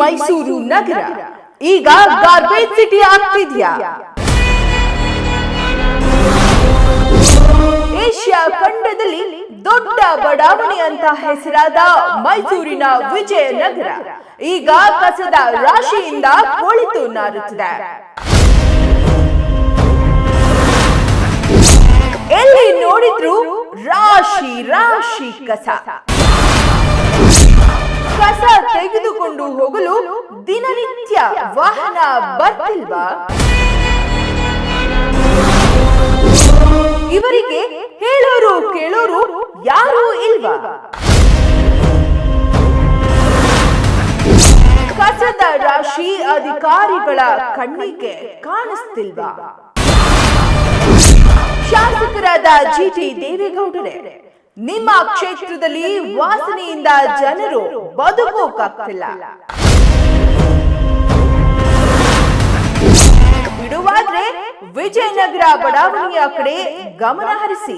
ಮೈಸೂರು ನಗರ. ಈಗ garbage city ಆಗ್ತಿದ್ಯಾ? Asia ಖಂಡದಲ್ಲಿ ದೊಡ್ಡ ಬಡಾವಣೆ ಅಂತ ಹೆಸರಾದ ಮೈಸೂರಿನ ವಿಜಯನಗರ ಈಗ ಕಸದ ರಾಶಿಯಿಂದ ಕೊಳಿತು ನಾರುತ್ತಿದೆ. ಎಲ್ಲಿ ನೋಡಿದ್ರು ರಾಶಿ ರಾಶಿ ಕಸ. ಹೋಗಲು ದಿನನಿತ್ಯ ವಾಹನ ಬರ್ತಿಲ್ವಾ? ಇವರಿಗೆ ಹೇಳೋರು ಕೇಳೋರು ಯಾರು ಇಲ್ವಾ? ಕಸದ ರಾಶಿ ಅಧಿಕಾರಿಗಳ ಕಣ್ಣಿಗೆ ಕಾಣಿಸ್ತಿಲ್ವಾ? ಶಾಸಕರಾದ ಜಿ ಟಿ ದೇವೇಗೌಡರೇ ನಿಮ್ಮ ಕ್ಷೇತ್ರದಲ್ಲಿ ವಾಸನೆಯಿಂದ ಜನರು ಬದುಕೋಕಾಗ್ತಿಲ್ಲ ಬಿಡುವಾದ್ರೆ ವಿಜಯನಗರ ಬಡಾವಣೆಯ ಕಡೆ ಗಮನ ಹರಿಸಿ.